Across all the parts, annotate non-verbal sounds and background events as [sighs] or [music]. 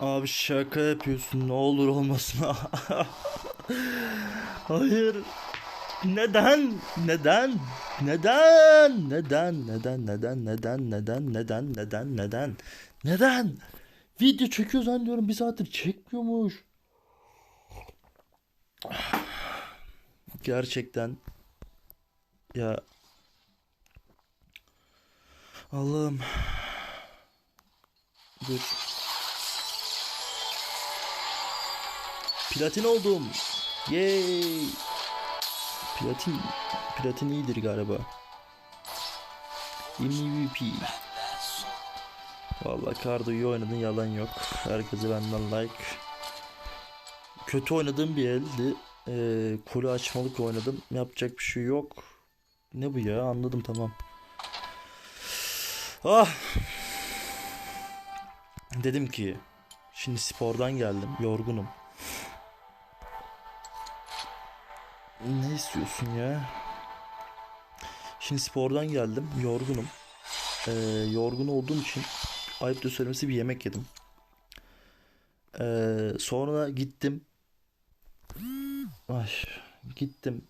Abi şaka yapıyorsun ne olur olmasın. Hayır. Neden? Neden? Neden? Neden? Neden? Neden? Neden? Neden? Neden? Neden? Neden? Neden? Video çekiyor zannediyorum bir saattir çekmiyormuş. Gerçekten ya Allah'ım dur Platin oldum. Yay. Platin platin iyidir galiba. MVP. Vallahi Kardo iyi oynadın yalan yok. Herkese benden like. Kötü oynadığım bir eldi. Ee, kule açmalık oynadım. Yapacak bir şey yok. Ne bu ya? Anladım tamam. Ah. Dedim ki şimdi spordan geldim. Yorgunum. Ne istiyorsun ya? Şimdi spordan geldim. Yorgunum. Ee, yorgun olduğum için ayıp da söylemesi bir yemek yedim. Ee, sonra gittim. Ay, gittim.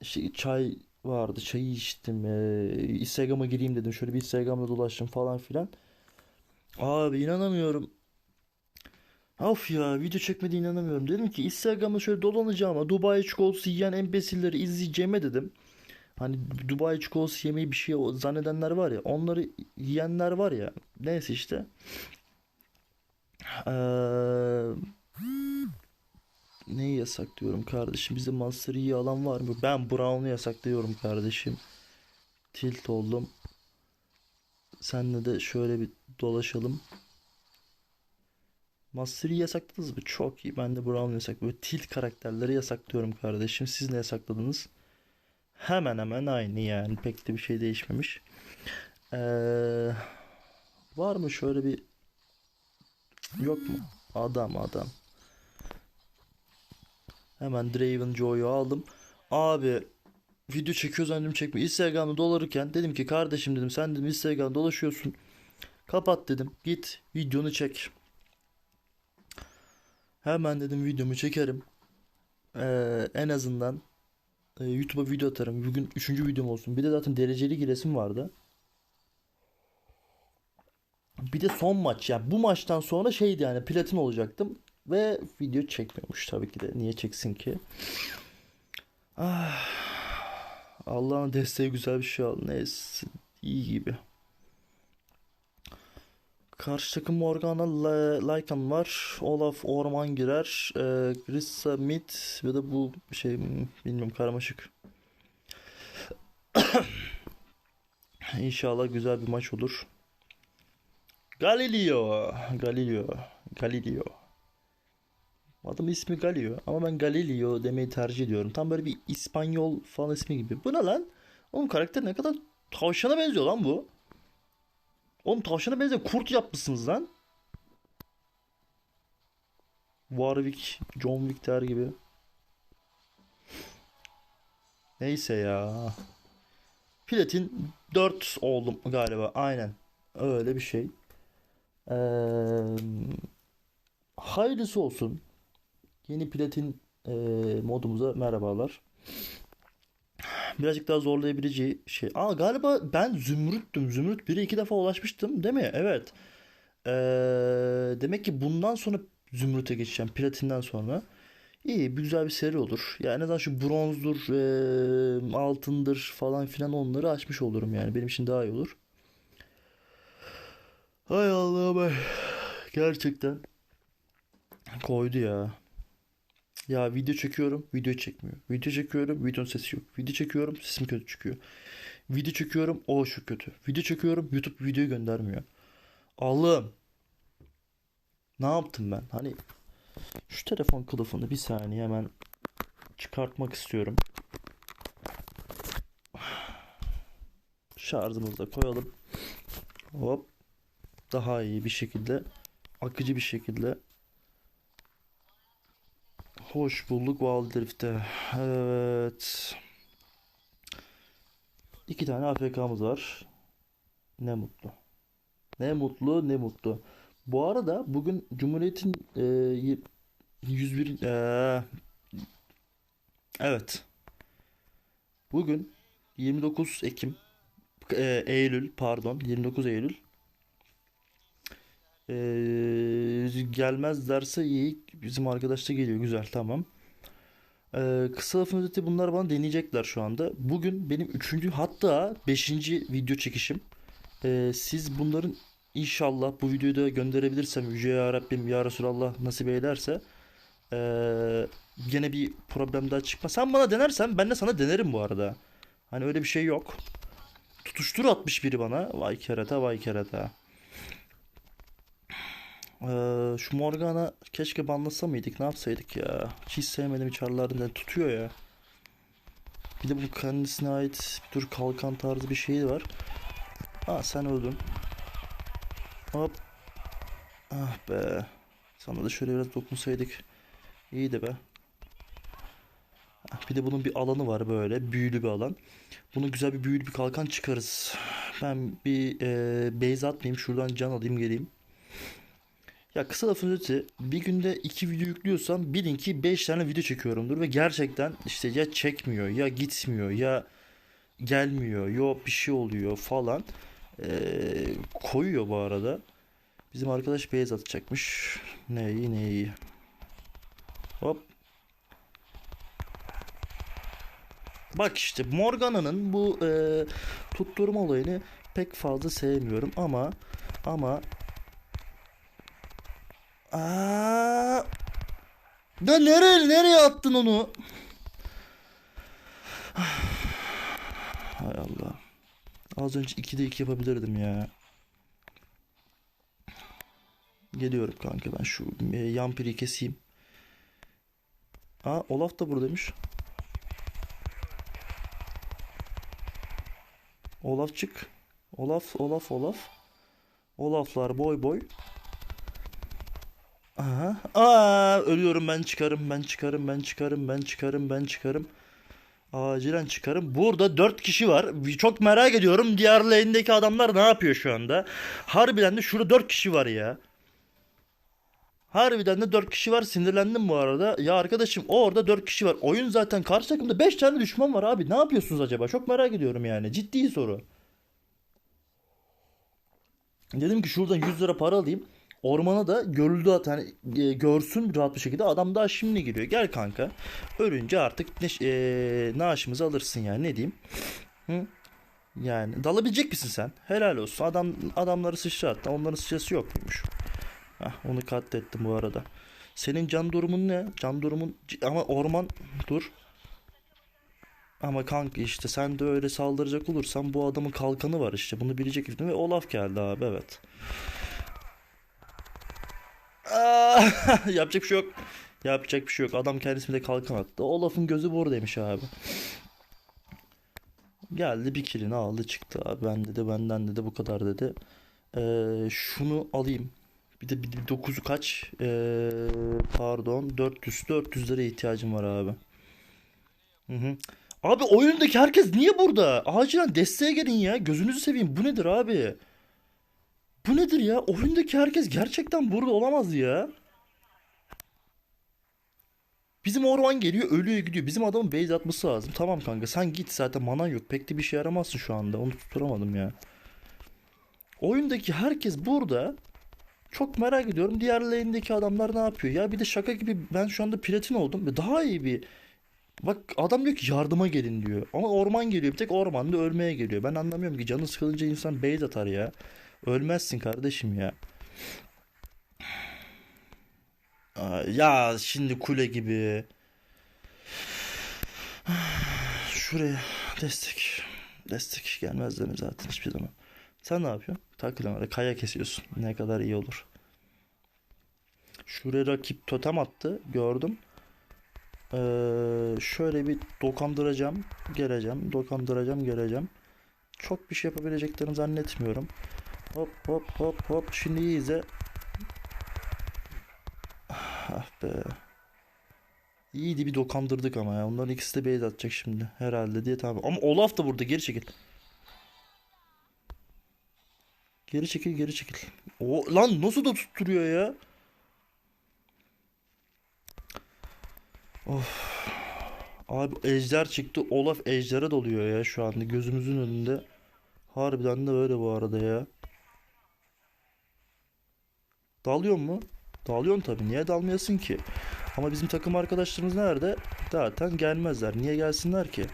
İşte çay vardı. Çayı içtim. Ee, Instagram'a gireyim dedim. Şöyle bir Instagram'da dolaştım falan filan. Abi inanamıyorum. Of ya video çekmedi inanamıyorum. Dedim ki Instagram'da şöyle dolanacağım Dubai çikolatası yiyen embesilleri izleyeceğime dedim. Hani Dubai çikolatası yemeği bir şey zannedenler var ya. Onları yiyenler var ya. Neyse işte. Ee, neyi yasaklıyorum kardeşim? Bizde Monster iyi alan var mı? Ben Brown'u yasaklıyorum kardeşim. Tilt oldum. Senle de şöyle bir dolaşalım. Master'ı yasakladınız mı? Çok iyi. Ben de Brown yasak. Böyle tilt karakterleri yasaklıyorum kardeşim. Siz ne yasakladınız? Hemen hemen aynı yani. Pek de bir şey değişmemiş. Ee, var mı şöyle bir yok mu? Adam adam. Hemen Draven Joy'u aldım. Abi video çekiyor zannediyorum çekme. Instagram'da dolarırken dedim ki kardeşim dedim sen dedim Instagram'da dolaşıyorsun. Kapat dedim. Git videonu çek. Hemen dedim videomu çekerim. Ee, en azından e, YouTube'a video atarım. Bugün üçüncü videom olsun. Bir de zaten dereceli giresim vardı. Bir de son maç. Yani bu maçtan sonra şeydi yani platin olacaktım. Ve video çekmiyormuş tabii ki de. Niye çeksin ki? Ah, Allah'ın desteği güzel bir şey oldu. Neyse. iyi gibi. Karşı takım Morgana Lycan var. Olaf Orman girer. E, Rissa Mid ve de bu şey bilmiyorum karmaşık. [coughs] İnşallah güzel bir maç olur. Galileo. Galileo. Galileo. Adam ismi Galio ama ben Galileo demeyi tercih ediyorum. Tam böyle bir İspanyol falan ismi gibi. Bu ne lan? Oğlum karakter ne kadar tavşana benziyor lan bu. Oğlum tavşana benzer kurt yapmışsınız lan. Warwick, John Wick der gibi. Neyse ya. Platin 4 oldum galiba. Aynen. Öyle bir şey. Ee, hayırlısı olsun. Yeni platin e, modumuza merhabalar birazcık daha zorlayabileceği şey. Aa galiba ben Zümrüt'tüm. Zümrüt 1'e iki defa ulaşmıştım değil mi? Evet. Ee, demek ki bundan sonra Zümrüt'e geçeceğim. Platinden sonra. İyi bir güzel bir seri olur. Yani en azından şu bronzdur, e, altındır falan filan onları açmış olurum yani. Benim için daha iyi olur. Hay Allah'ım. Gerçekten koydu ya. Ya video çekiyorum, video çekmiyor. Video çekiyorum, videonun sesi yok. Video çekiyorum, sesim kötü çıkıyor. Video çekiyorum, o şu kötü. Video çekiyorum, YouTube videoyu göndermiyor. Allah'ım. Ne yaptım ben? Hani şu telefon kılıfını bir saniye hemen çıkartmak istiyorum. Şarjımızı da koyalım. Hop. Daha iyi bir şekilde, akıcı bir şekilde Hoş bulduk Wild Rift'te. Evet. İki tane AFK'mız var. Ne mutlu. Ne mutlu ne mutlu. Bu arada bugün Cumhuriyet'in e, y- 101 e, evet. Bugün 29 Ekim e, Eylül pardon 29 Eylül E, gelmez derse iyi bizim arkadaş da geliyor güzel tamam. E, kısa lafın özeti bunlar bana deneyecekler şu anda. Bugün benim üçüncü hatta beşinci video çekişim. E, siz bunların inşallah bu videoyu da gönderebilirsem Yüce Ya Rabbim Ya Resulallah nasip ederse e, gene bir problem daha çıkmaz. Sen bana denersen ben de sana denerim bu arada. Hani öyle bir şey yok. Tutuştur atmış biri bana. Vay kerata vay kerata. Ee, şu Morgana keşke banlasa mıydık ne yapsaydık ya. Hiç sevmedim çarlarını tutuyor ya. Bir de bu kendisine ait bir tür kalkan tarzı bir şey var. Ha sen öldün. Hop. Ah be. Sana da şöyle biraz dokunsaydık. İyiydi be. Ah, Bir de bunun bir alanı var böyle. Büyülü bir alan. Bunu güzel bir büyülü bir kalkan çıkarız. Ben bir e, base atmayayım. Şuradan can alayım geleyim. Ya kısa lafın özeti bir günde iki video yüklüyorsam bilin ki 5 tane video çekiyorumdur ve gerçekten işte ya çekmiyor ya gitmiyor ya gelmiyor yok bir şey oluyor falan. Ee, koyuyor bu arada. Bizim arkadaş beyaz atacakmış. Ne iyi ne iyi. Hop. Bak işte Morgana'nın bu e, tutturma olayını pek fazla sevmiyorum ama ama Aa, nereye nereye attın onu? Hay Allah. Az önce 2'de 2 yapabilirdim ya. Geliyorum kanka ben şu e, yampiri keseyim. Aa Olaf da buradaymış. Olaf çık. Olaf, Olaf, Olaf. Olaflar boy boy. Aha. Aa ölüyorum ben çıkarım ben çıkarım ben çıkarım ben çıkarım ben çıkarım. Acilen çıkarım. Burada 4 kişi var. Çok merak ediyorum diğer lane'deki adamlar ne yapıyor şu anda. Harbiden de şurada 4 kişi var ya. Harbiden de 4 kişi var. Sinirlendim bu arada. Ya arkadaşım orada 4 kişi var. Oyun zaten karşı takımda 5 tane düşman var abi. Ne yapıyorsunuz acaba? Çok merak ediyorum yani. Ciddi soru. Dedim ki şuradan 100 lira para alayım. Ormana da görüldü hani e, görsün rahat bir şekilde. Adam daha şimdi giriyor. Gel kanka. Ölünce artık ne, e, naaşımızı alırsın yani ne diyeyim. Hı? Yani dalabilecek misin sen? Helal olsun. Adam adamları sıçrattı. Onların sıçrası yok muymuş? Hah, onu katlettim bu arada. Senin can durumun ne? Can durumun ama orman dur. Ama kanka işte sen de öyle saldıracak olursan bu adamın kalkanı var işte. Bunu bilecek misin? Ve Olaf geldi abi evet. [laughs] Yapacak bir şey yok. Yapacak bir şey yok. Adam kendisine de kalkan attı. Olaf'ın gözü buradaymış abi. Geldi bir kilini aldı çıktı abi. Ben dedi benden dedi bu kadar dedi. Ee, şunu alayım. Bir de bir, bir 9'u kaç? Ee, pardon 400 400 liraya ihtiyacım var abi. Hı hı. Abi oyundaki herkes niye burada? Acilen desteğe gelin ya. Gözünüzü seveyim. Bu nedir abi? Bu nedir ya? Oyundaki herkes gerçekten burada olamaz ya. Bizim orman geliyor ölüyor gidiyor. Bizim adamın base atması lazım. Tamam kanka sen git zaten manan yok. Pek de bir şey yaramazsın şu anda. Onu tutturamadım ya. Oyundaki herkes burada. Çok merak ediyorum. Diğer lane'deki adamlar ne yapıyor? Ya bir de şaka gibi ben şu anda platin oldum. Ve Daha iyi bir... Bak adam diyor ki yardıma gelin diyor. Ama orman geliyor. Bir tek ormanda ölmeye geliyor. Ben anlamıyorum ki canı sıkılınca insan base atar ya. Ölmezsin kardeşim ya. Ya şimdi kule gibi. Şuraya destek. Destek gelmez mi zaten hiçbir zaman. Sen ne yapıyorsun? Takılan öyle kaya kesiyorsun. Ne kadar iyi olur. Şuraya rakip totem attı. Gördüm. Ee, şöyle bir dokandıracağım. Geleceğim. Dokandıracağım. Geleceğim. Çok bir şey yapabileceklerini zannetmiyorum. Hop hop hop hop. Şimdi iyi izle. Ah be. İyiydi bir dokandırdık ama ya. Onların ikisi de base atacak şimdi. Herhalde diye tamam. Ama Olaf da burada geri çekil. Geri çekil geri çekil. O lan nasıl da tutturuyor ya? Of. Abi ejder çıktı. Olaf ejdere doluyor ya şu anda gözümüzün önünde. Harbiden de öyle bu arada ya. Dalıyor mu? Dalıyorsun tabii. Niye dalmayasın ki? Ama bizim takım arkadaşlarımız nerede? Zaten gelmezler. Niye gelsinler ki?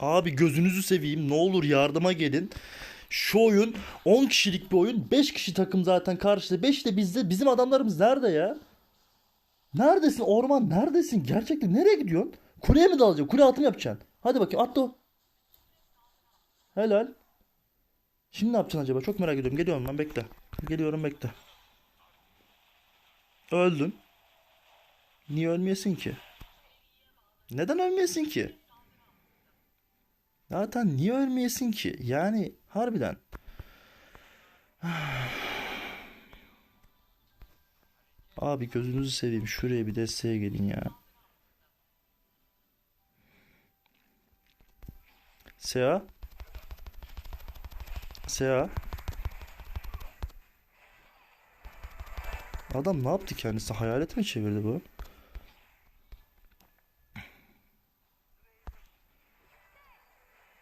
Abi gözünüzü seveyim. Ne olur yardıma gelin. Şu oyun 10 kişilik bir oyun. 5 kişi takım zaten karşıda. 5 de bizde. Bizim adamlarımız nerede ya? Neredesin orman? Neredesin? Gerçekten nereye gidiyorsun? Kuleye mi dalacaksın? Kule altı mı yapacaksın? Hadi bakayım atla o. Helal. Şimdi ne yapacaksın acaba? Çok merak ediyorum. Geliyorum ben bekle. Geliyorum bekle. Öldün. Niye ölmeyesin ki? Neden ölmeyesin ki? Zaten niye ölmeyesin ki? Yani harbiden. [sighs] Abi gözünüzü seveyim. Şuraya bir desteğe gelin ya. Sea. Sea. Adam ne yaptı kendisi? Hayalet mi çevirdi bu?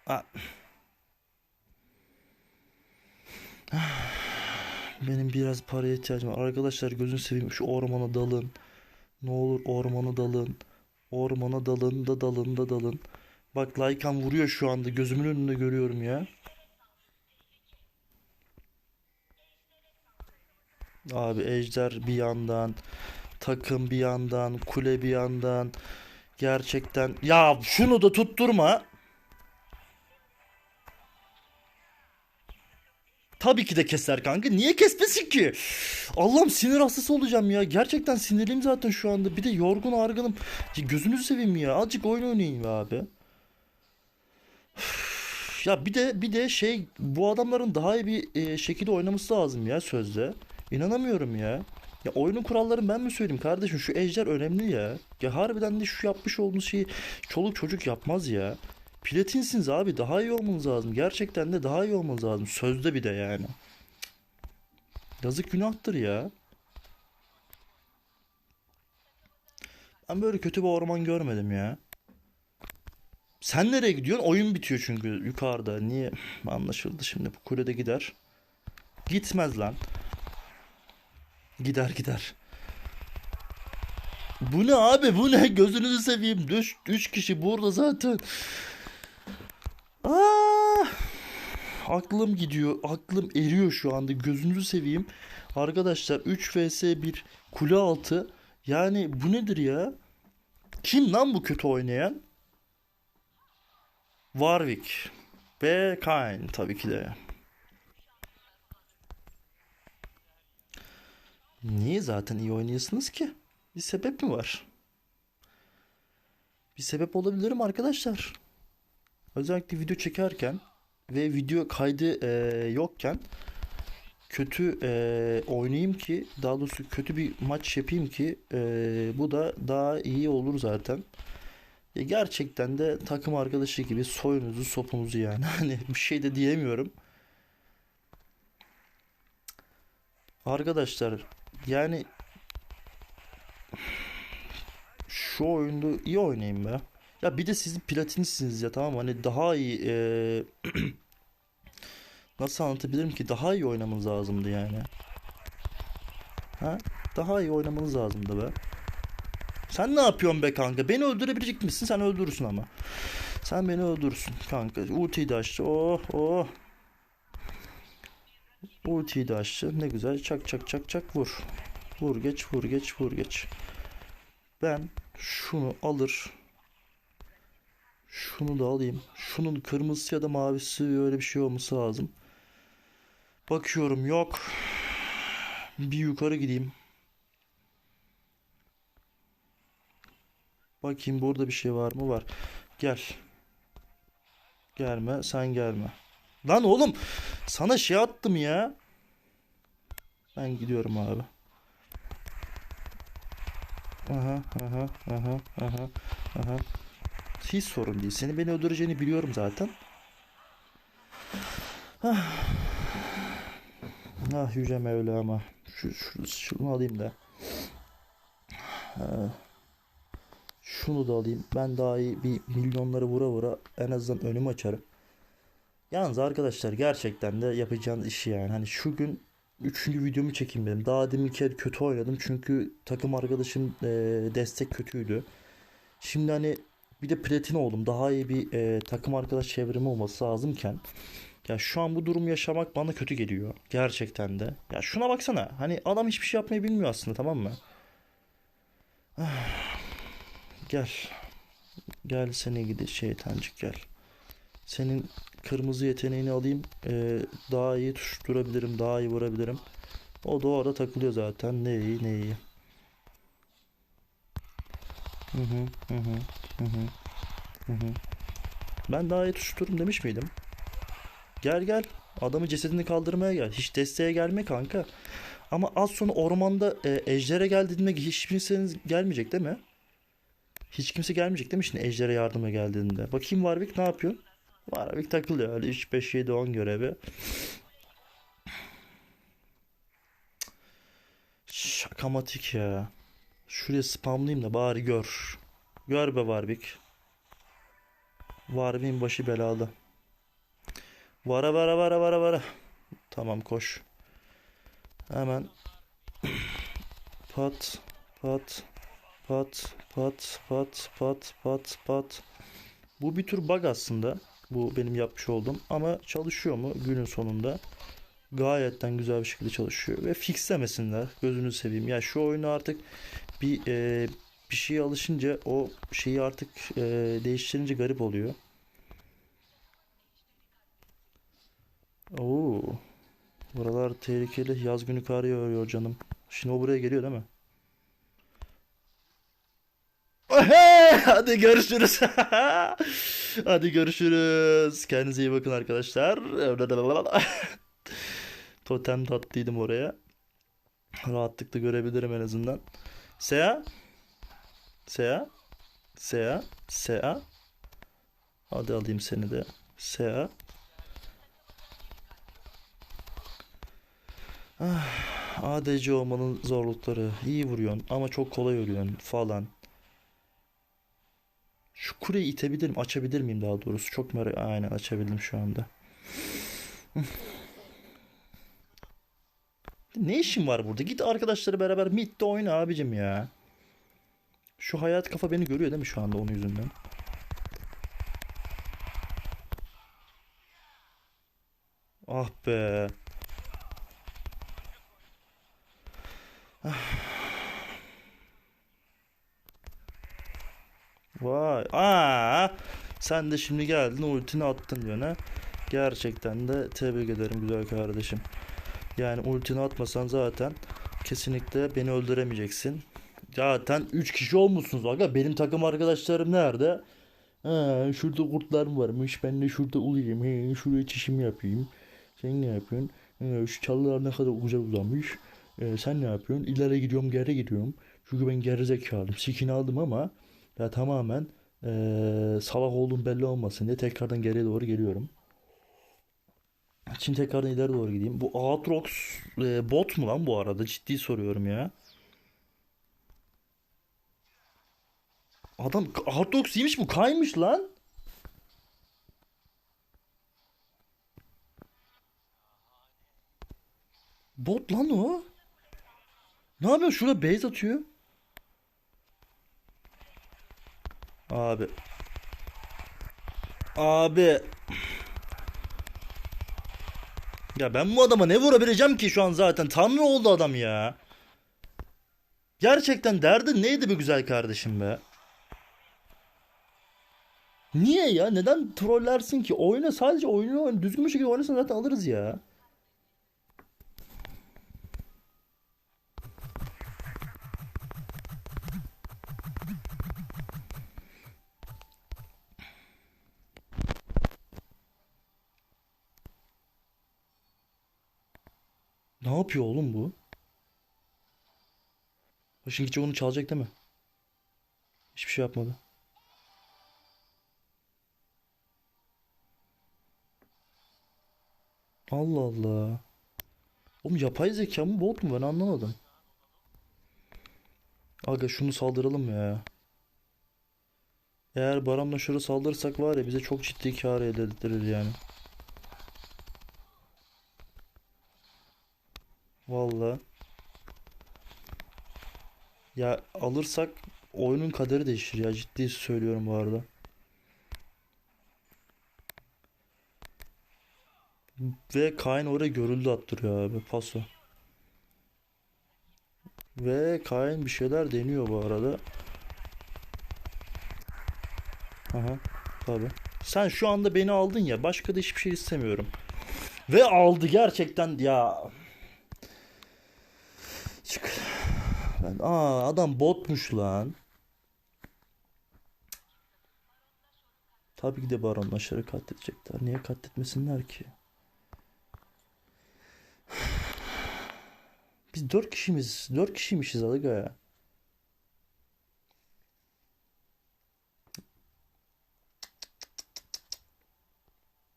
Aa. [sighs] Benim biraz paraya ihtiyacım var. Arkadaşlar gözünü seveyim şu ormana dalın. Ne olur ormana dalın. Ormana dalın da dalın da dalın. Bak Lycan vuruyor şu anda. Gözümün önünde görüyorum ya. Abi Ejder bir yandan, takım bir yandan, kule bir yandan. Gerçekten ya şunu da tutturma. Tabii ki de keser kanka. Niye kesmesin ki? Allah'ım sinir hastası olacağım ya. Gerçekten sinirliyim zaten şu anda. Bir de yorgun argınım. Gözünüzü seveyim ya. Azıcık oyun oynayayım be abi. Ya bir de bir de şey bu adamların daha iyi bir e, şekilde oynaması lazım ya sözde. İnanamıyorum ya. Ya oyunun kurallarını ben mi söyleyeyim kardeşim? Şu ejder önemli ya. Ya harbiden de şu yapmış olduğunuz şeyi çoluk çocuk yapmaz ya. Platinsiniz abi daha iyi olmanız lazım. Gerçekten de daha iyi olmanız lazım. Sözde bir de yani. Yazık günahtır ya. Ben böyle kötü bir orman görmedim ya. Sen nereye gidiyorsun? Oyun bitiyor çünkü yukarıda. Niye? Anlaşıldı şimdi. Bu kulede gider. Gitmez lan. Gider gider. Bu ne abi? Bu ne? Gözünüzü seveyim. Üç, üç kişi burada zaten. Aa! Aklım gidiyor. Aklım eriyor şu anda. Gözünüzü seveyim. Arkadaşlar 3 vs 1 kule altı. Yani bu nedir ya? Kim lan bu kötü oynayan? Warwick ve Kayn tabii ki de. Niye zaten iyi oynuyorsunuz ki? Bir sebep mi var? Bir sebep olabilirim arkadaşlar. Özellikle video çekerken ve video kaydı e, yokken kötü e, oynayayım ki daha doğrusu kötü bir maç yapayım ki e, bu da daha iyi olur zaten. Ya gerçekten de takım arkadaşı gibi soyunuzu sopunuzu yani [laughs] hani bir şey de diyemiyorum. Arkadaşlar yani şu oyunda iyi oynayayım be. Ya bir de sizin platinisiniz ya tamam hani daha iyi e, [clears throat] nasıl anlatabilirim ki daha iyi oynamanız lazımdı yani. Ha? Daha iyi oynamanız lazımdı be. Sen ne yapıyorsun be kanka? Beni öldürebilecek misin? Sen öldürürsün ama. Sen beni öldürürsün kanka. Ultiyi de açtı. Oh oh. Ultiyi de açtı. Ne güzel. Çak çak çak çak vur. Vur geç vur geç vur geç. Ben şunu alır. Şunu da alayım. Şunun kırmızısı ya da mavisi öyle bir şey olması lazım. Bakıyorum yok. Bir yukarı gideyim. Bakayım burada bir şey var mı? Var. Gel. Gelme. Sen gelme. Lan oğlum sana şey attım ya. Ben gidiyorum abi. Aha aha aha aha aha. Hiç sorun değil. Seni beni öldüreceğini biliyorum zaten. Ah yüce Mevlama. Şu, şu, şunu alayım da. Ha. Şunu da alayım. Ben daha iyi bir milyonları vura vura en azından önümü açarım. Yalnız arkadaşlar gerçekten de yapacağınız işi yani. Hani şu gün üçüncü videomu çekeyim dedim. Daha deminki kötü oynadım çünkü takım arkadaşım e, destek kötüydü. Şimdi hani bir de platin oldum. Daha iyi bir e, takım arkadaş çevrimi olması lazımken. Ya şu an bu durum yaşamak bana kötü geliyor. Gerçekten de. Ya şuna baksana. Hani adam hiçbir şey yapmayı bilmiyor aslında tamam mı? Ah. Gel. Gel seni gidi şeytancık gel. Senin kırmızı yeteneğini alayım. Ee, daha iyi tutuşturabilirim. Daha iyi vurabilirim. O da orada takılıyor zaten. Ne iyi ne iyi. Hı hı hı hı hı hı. Ben daha iyi tutuştururum demiş miydim? Gel gel. Adamı cesedini kaldırmaya gel. Hiç desteğe gelme kanka. Ama az sonra ormanda e, ejdere geldiğinde hiç kimseniz gelmeyecek değil mi? Hiç kimse gelmeyecek değil mi şimdi ejdere yardıma geldiğinde? Bakayım Warwick ne yapıyor? Warwick takılıyor öyle 3 5 7 10 görevi. Şakamatik ya. Şuraya spamlayayım da bari gör. Gör be Warwick. Warwick'in başı belalı. Vara vara vara vara vara. Tamam koş. Hemen pat pat pat pat pat pat pat pat. Bu bir tür bug aslında. Bu benim yapmış olduğum ama çalışıyor mu günün sonunda? Gayetten güzel bir şekilde çalışıyor ve fixlemesinler. Gözünü seveyim. Ya şu oyunu artık bir e, bir şeye alışınca o şeyi artık e, değiştirince garip oluyor. Oo. Buralar tehlikeli. Yaz günü kar yağıyor canım. Şimdi o buraya geliyor değil mi? Hadi görüşürüz. [laughs] Hadi görüşürüz. Kendinize iyi bakın arkadaşlar. [laughs] Totem tatlıydım oraya. Rahatlıkla görebilirim en azından. Sea. Sea. Sea. Sea. Hadi alayım seni de. Sea. Ah, ADC olmanın zorlukları. İyi vuruyorsun ama çok kolay ölüyorsun falan. Şu kuleyi itebilirim, açabilir miyim daha doğrusu? Çok merak... Aynen açabildim şu anda. Ne işin var burada? Git arkadaşları beraber midde oyna abicim ya. Şu hayat kafa beni görüyor değil mi şu anda onun yüzünden? Ah be. Vay. Aa, sen de şimdi geldin ultini attın diyor ne? Gerçekten de tebrik ederim güzel kardeşim. Yani ultini atmasan zaten kesinlikle beni öldüremeyeceksin. Zaten 3 kişi olmuşsunuz aga. Benim takım arkadaşlarım nerede? Ha, şurada kurtlar varmış. Ben de şurada uyuyayım. He, şuraya çişimi yapayım. Sen ne yapıyorsun? He, şu çalılar ne kadar güzel uzamış. Ee, sen ne yapıyorsun? İleri gidiyorum, geri gidiyorum. Çünkü ben geri zekalıyım. Sikini aldım ama ya tamamen ee, salak olduğum belli olmasın diye tekrardan geriye doğru geliyorum. Şimdi tekrardan ileri doğru gideyim. Bu Aatrox e, bot mu lan bu arada? Ciddi soruyorum ya. Adam Aatrox değilmiş bu kaymış lan. Bot lan o. Ne yapıyor? Şurada base atıyor. Abi. Abi. Ya ben bu adama ne vurabileceğim ki şu an zaten? Tanrı oldu adam ya. Gerçekten derdin neydi be güzel kardeşim be? Niye ya? Neden trollersin ki? Oyna sadece oyunu oyna. Düzgün bir şekilde oynasan zaten alırız ya. Yapıyor oğlum bu? Başın gidecek onu çalacak değil mi? Hiçbir şey yapmadı. Allah Allah. Oğlum yapay zeka mı bot mu ben anlamadım. Aga şunu saldıralım ya. Eğer Baran'la şuraya saldırırsak var ya bize çok ciddi kar elde ettirir yani. Vallahi. Ya alırsak oyunun kaderi değişir ya ciddi söylüyorum bu arada. Ve Kayn oraya görüldü attırıyor abi paso. Ve Kayn bir şeyler deniyor bu arada. Aha tabii. Sen şu anda beni aldın ya başka da hiçbir şey istemiyorum. Ve aldı gerçekten ya. Çık. Ben, aa adam botmuş lan. Tabii ki de baronlaşları katledecekler. Niye katletmesinler ki? Biz dört kişimiz. Dört kişiymişiz Alıga ya.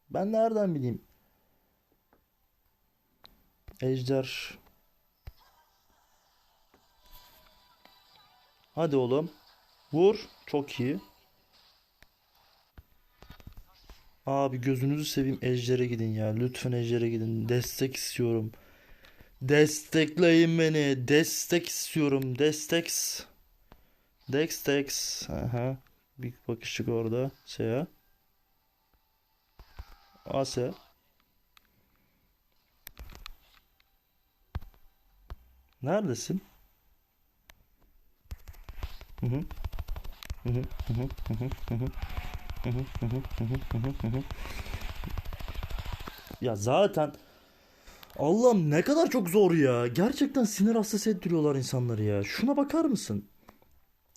Ben nereden bileyim? Ejder. Hadi oğlum. Vur. Çok iyi. Abi gözünüzü seveyim Ejder'e gidin ya. Lütfen Ejder'e gidin. Destek istiyorum. Destekleyin beni. Destek istiyorum. Desteks. Dextex. Aha. Bir bakışık orada. Seya. Ase. Neredesin? Ya zaten Allah'ım ne kadar çok zor ya. Gerçekten sinir hastası ettiriyorlar insanları ya. Şuna bakar mısın?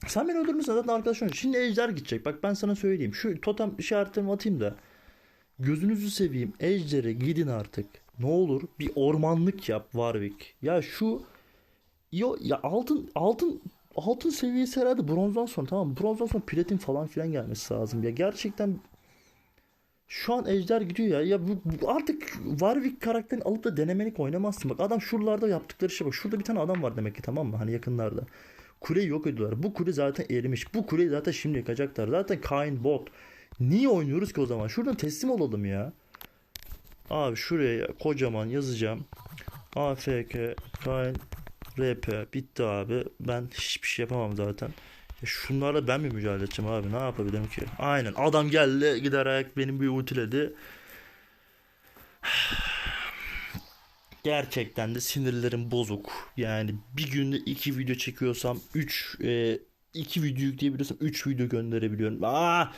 Sen beni öldürmüşsün zaten arkadaşlar. Şimdi ejder gidecek. Bak ben sana söyleyeyim. Şu totem işaretlerimi atayım da. Gözünüzü seveyim. Ejder'e gidin artık. Ne olur bir ormanlık yap Warwick. Ya şu yo ya altın altın altın seviyesi herhalde bronzdan sonra tamam mı? Bronzdan sonra platin falan filan gelmesi lazım. Ya gerçekten şu an Ejder gidiyor ya. Ya bu, bu artık Warwick karakterini alıp da denemelik oynamazsın. Bak adam şuralarda yaptıkları şey bak. Şurada bir tane adam var demek ki tamam mı? Hani yakınlarda. Kuleyi yok ediyorlar. Bu kule zaten erimiş. Bu kuleyi zaten şimdi yakacaklar. Zaten Kain bot. Niye oynuyoruz ki o zaman? Şuradan teslim olalım ya. Abi şuraya kocaman yazacağım. AFK Kain RP bitti abi. Ben hiçbir şey yapamam zaten. Ya şunlarla ben mi mücadele edeceğim abi? Ne yapabilirim ki? Aynen. Adam geldi giderek benim bir ultiledi. [sighs] Gerçekten de sinirlerim bozuk. Yani bir günde iki video çekiyorsam 3 iki video yükleyebiliyorsam 3 video gönderebiliyorum. Aa!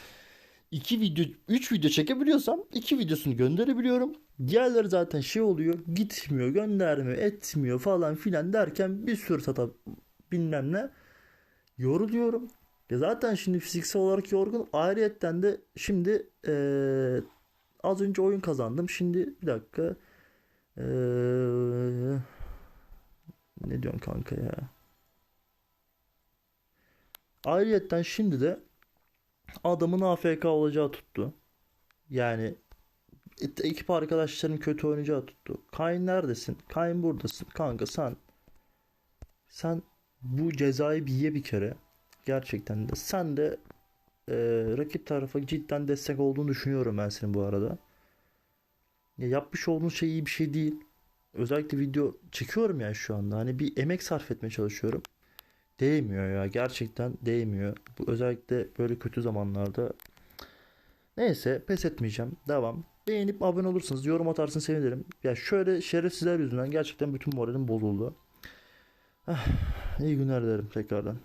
2 video 3 video çekebiliyorsam 2 videosunu gönderebiliyorum. Diğerleri zaten şey oluyor. Gitmiyor, göndermiyor, etmiyor falan filan derken bir sürü sata bilmem ne yoruluyorum. Ya zaten şimdi fiziksel olarak yorgun. Ayrıyetten de şimdi eee, az önce oyun kazandım. Şimdi bir dakika. Eee, ne diyorsun kanka ya? Ayrıyetten şimdi de adamın AFK olacağı tuttu. Yani ekip arkadaşlarının kötü oynayacağı tuttu. Kayn neredesin? Kayn buradasın. Kanka sen sen bu cezayı bir ye bir kere. Gerçekten de. Sen de e, rakip tarafa cidden destek olduğunu düşünüyorum ben senin bu arada. Ya yapmış olduğun şey iyi bir şey değil. Özellikle video çekiyorum ya şu anda. Hani bir emek sarf etmeye çalışıyorum. Değmiyor ya. Gerçekten değmiyor. Bu özellikle böyle kötü zamanlarda. Neyse pes etmeyeceğim. Devam. Beğenip abone olursanız, yorum atarsın sevinirim. Ya şöyle şerefsizler yüzünden gerçekten bütün moralim bozuldu. Ah, iyi günler dilerim tekrardan.